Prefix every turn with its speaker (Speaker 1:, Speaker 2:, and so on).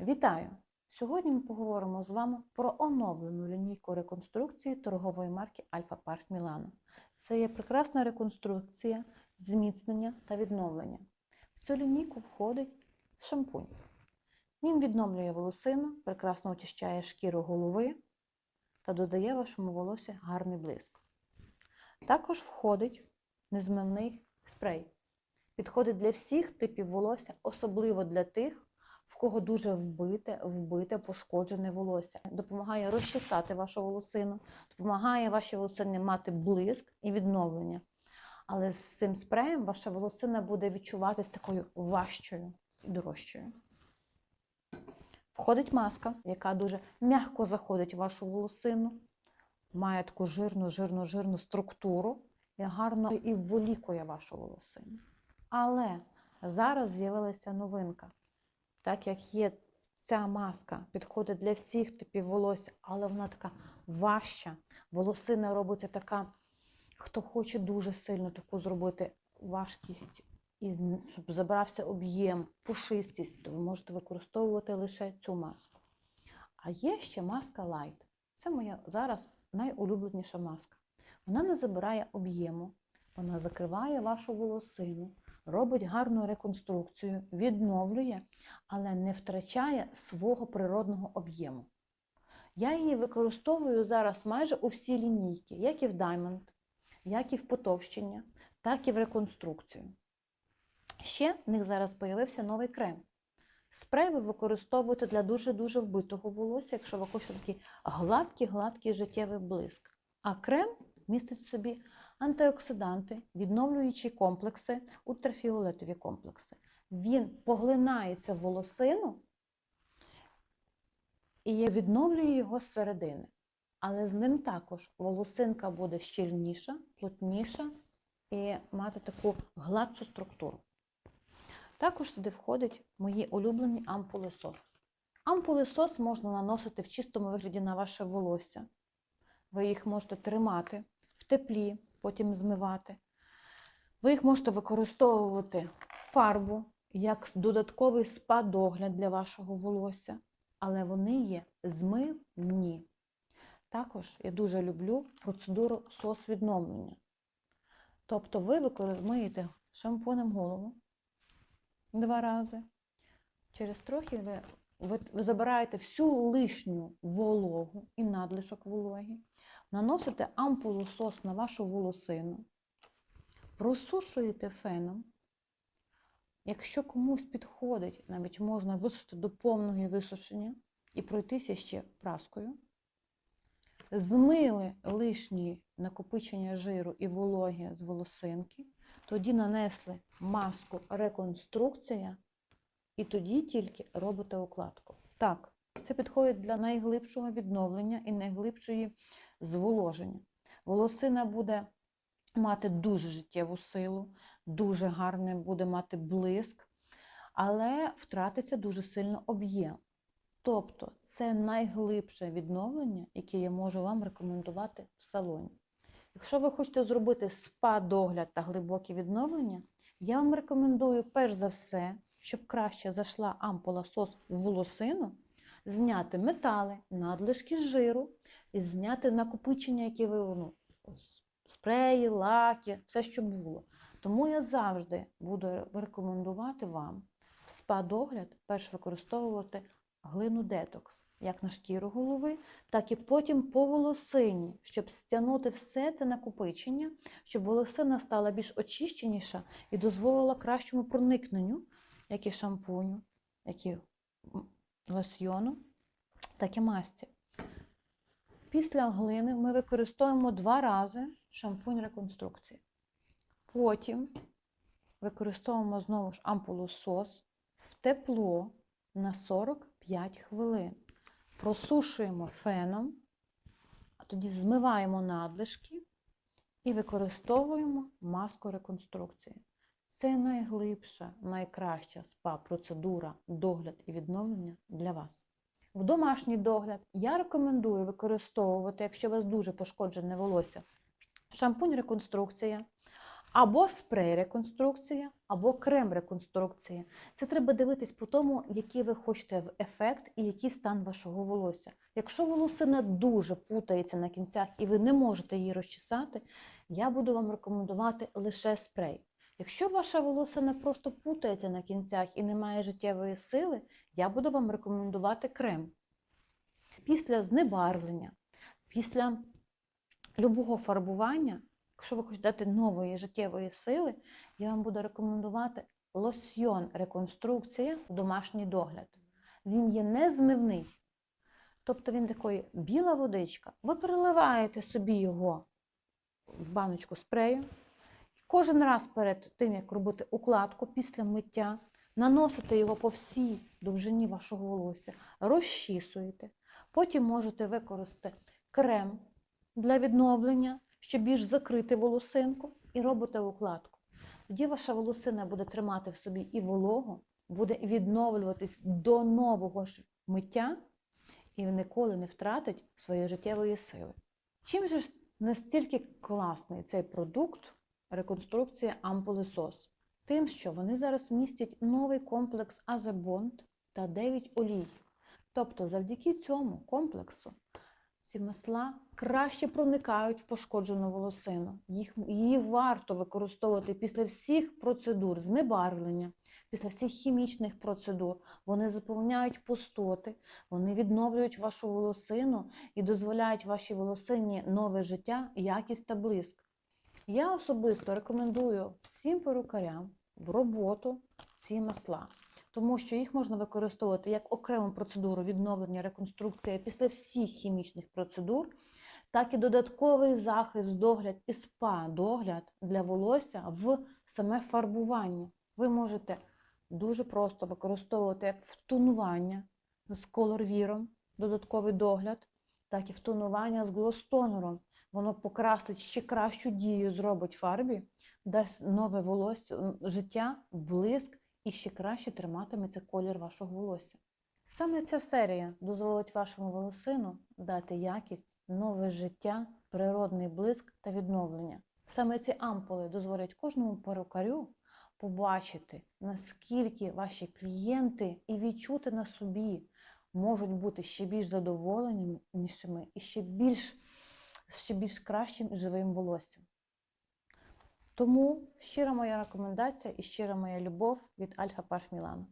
Speaker 1: Вітаю! Сьогодні ми поговоримо з вами про оновлену лінійку реконструкції торгової марки Альфа Парк Мілано. Це є прекрасна реконструкція, зміцнення та відновлення. В цю лінійку входить шампунь. Він відновлює волосину, прекрасно очищає шкіру голови та додає вашому волосі гарний блиск. Також входить незмивний спрей. Підходить для всіх типів волосся, особливо для тих, в кого дуже вбите, вбите, пошкоджене волосся. Допомагає розчесати вашу волосину, допомагає вашій волосині мати блиск і відновлення. Але з цим спреєм ваша волосина буде відчуватись такою важчою і дорожчою. Входить маска, яка дуже м'яко заходить в вашу волосину, має таку жирну, жирну, жирну структуру і гарно і волікує вашу волосину. Але зараз з'явилася новинка. Так як є ця маска, підходить для всіх типів волосся, але вона така важча. Волосина робиться така, хто хоче дуже сильно таку зробити важкість, і щоб забрався об'єм, пушистість, то ви можете використовувати лише цю маску. А є ще маска Light. Це моя зараз найулюбленіша маска. Вона не забирає об'єму, вона закриває вашу волосину, робить гарну реконструкцію, відновлює, але не втрачає свого природного об'єму. Я її використовую зараз майже у всі лінійки, як і в Diamond, як і в потовщення, так і в реконструкцію. Ще в них зараз з'явився новий крем. Спрей ви використовуєте для дуже-дуже вбитого волосся, якщо ви хочете такий гладкий-гладкий життєвий блиск. А крем містить в собі антиоксиданти, відновлюючі комплекси, ультрафіолетові комплекси. Він поглинається в волосину і відновлює його зсередини. Але з ним також волосинка буде щільніша, плотніша і мати таку гладшу структуру. Також туди входять мої улюблені ампули сос. Ампули сос можна наносити в чистому вигляді на ваше волосся. Ви їх можете тримати теплі, потім змивати. Ви їх можете використовувати в фарбу як додатковий спа-догляд для вашого волосся, але вони є змивні. Також я дуже люблю процедуру сос відновлення. Тобто ви миєте шампунем голову два рази. Через трохи ви, ви забираєте всю лишню вологу і надлишок вологи, наносите ампулу сос на вашу волосину, просушуєте феном. Якщо комусь підходить, навіть можна висушити до повного висушення і пройтися ще праскою. Змили лишні накопичення жиру і вологи з волосинки, тоді нанесли маску реконструкція, і тоді тільки робите укладку. Так, це підходить для найглибшого відновлення і найглибшої зволоження. Волосина буде мати дуже життєву силу, дуже гарний буде мати блиск, але втратиться дуже сильно об'єм. Тобто це найглибше відновлення, яке я можу вам рекомендувати в салоні. Якщо ви хочете зробити спа-догляд та глибоке відновлення, я вам рекомендую перш за все, щоб краще зайшла ампула сос в волосину, зняти метали, надлишки жиру і зняти накопичення, які ви ну, спреї, лаки, все, що було. Тому я завжди буду рекомендувати вам в спа-догляд перш використовувати глину детокс, як на шкіру голови, так і потім по волосині, щоб стягнути все це накопичення, щоб волосина стала більш очищеніша і дозволила кращому проникненню, як і шампуню, як і лосьйону, так і масці. Після глини ми використовуємо два рази шампунь реконструкції. Потім використовуємо знову ж ампулу сос в тепло на 45 хвилин. Просушуємо феном, а тоді змиваємо надлишки і використовуємо маску реконструкції. Це найглибша, найкраща спа-процедура, догляд і відновлення для вас. В домашній догляд я рекомендую використовувати, якщо у вас дуже пошкоджене волосся, шампунь реконструкція або спрей-реконструкція, або крем-реконструкція. Це треба дивитись по тому, який ви хочете в ефект і який стан вашого волосся. Якщо волосина дуже путається на кінцях і ви не можете її розчесати, я буду вам рекомендувати лише спрей. Якщо ваша волосина просто путається на кінцях і не має життєвої сили, я буду вам рекомендувати крем. Після знебарвлення, після любого фарбування, якщо ви хочете дати нової життєвої сили, я вам буду рекомендувати лосьйон реконструкція домашній догляд. Він є незмивний. Тобто він такий біла водичка. Ви переливаєте собі його в баночку спрею. Кожен раз перед тим, як робити укладку після миття, наносите його по всій довжині вашого волосся, розчісуєте. Потім можете використати крем для відновлення, щоб більш закрити волосинку, і робите укладку. Тоді ваша волосина буде тримати в собі і вологу, буде відновлюватись до нового ж миття і ніколи не втратить своєї життєвої сили. Чим же ж настільки класний цей продукт, реконструкція ампули СОС? Тим, що вони зараз містять новий комплекс Азебонд та 9 олій. Тобто, завдяки цьому комплексу ці масла краще проникають в пошкоджену волосину. Їх, її варто використовувати після всіх процедур знебарвлення, після всіх хімічних процедур. Вони заповняють пустоти, вони відновлюють вашу волосину і дозволяють вашій волосині нове життя, якість та блиск. Я особисто рекомендую всім перукарям в роботу ці масла тому що їх можна використовувати як окрему процедуру відновлення реконструкції після всіх хімічних процедур, так і додатковий захист, догляд і спа-догляд для волосся в саме фарбування. Ви можете дуже просто використовувати як втонування з колорвіром, додатковий догляд, так і втонування з глостонером. Воно покрасить ще кращу дію, зробить фарбі, дасть нове волосся, життя, блиск і ще краще триматиметься колір вашого волосся. Саме ця серія дозволить вашому волосину дати якість, нове життя, природний блиск та відновлення. Саме ці ампули дозволять кожному перукарю побачити, наскільки ваші клієнти і відчути на собі можуть бути ще більш задоволенішими і ще більш, ще більш кращим живим волоссям. Тому щира моя рекомендація і щира моя любов від Альфа Парф Мілано.